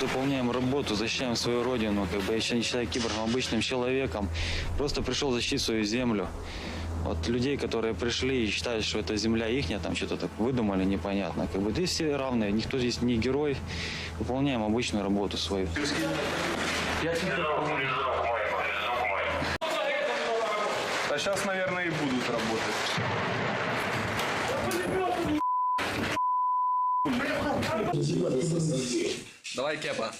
выполняем работу, защищаем свою родину. Как бы я еще не считаю киборгом, обычным человеком. Просто пришел защитить свою землю. Вот людей, которые пришли и считают, что это земля ихняя, там что-то так выдумали непонятно. Как бы здесь все равны, никто здесь не герой. Выполняем обычную работу свою. А сейчас, наверное, и будут работать. Давай, Кепа.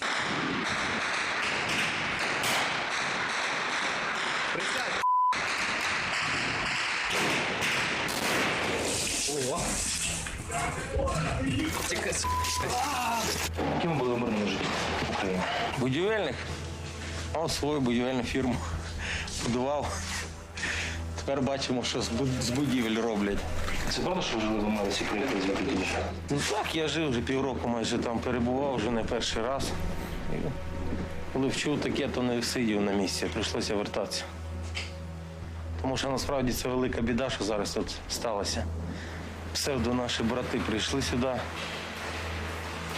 Присядь. О. Тихо, с***. Ким були мирно жити в Україні? Будівельник. Мав свою будівельну фірму. Будував. Тепер бачимо, що з будівель роблять. Це правда, що ви жили в Америці, приїхали звідти? Ну так, я жив вже півроку, майже там перебував, вже не перший раз. І коли вчув таке, то не сидів на місці, прийшлося вертатися. Тому що насправді це велика біда, що зараз тут сталося. Псевдо наші брати прийшли сюди.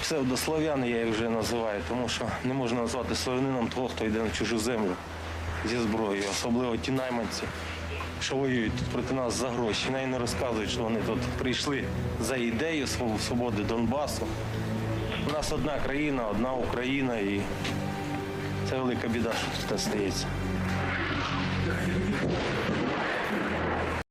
Псевдослов'яни я їх вже називаю, тому що не можна назвати славянином того, хто йде на чужу землю зі зброєю, особливо ті найманці, що воюють проти нас за гроші. Навіть не розказують, що вони тут прийшли за ідею свободи Донбасу. У нас одна країна, одна Україна і це велика біда, що тут стається.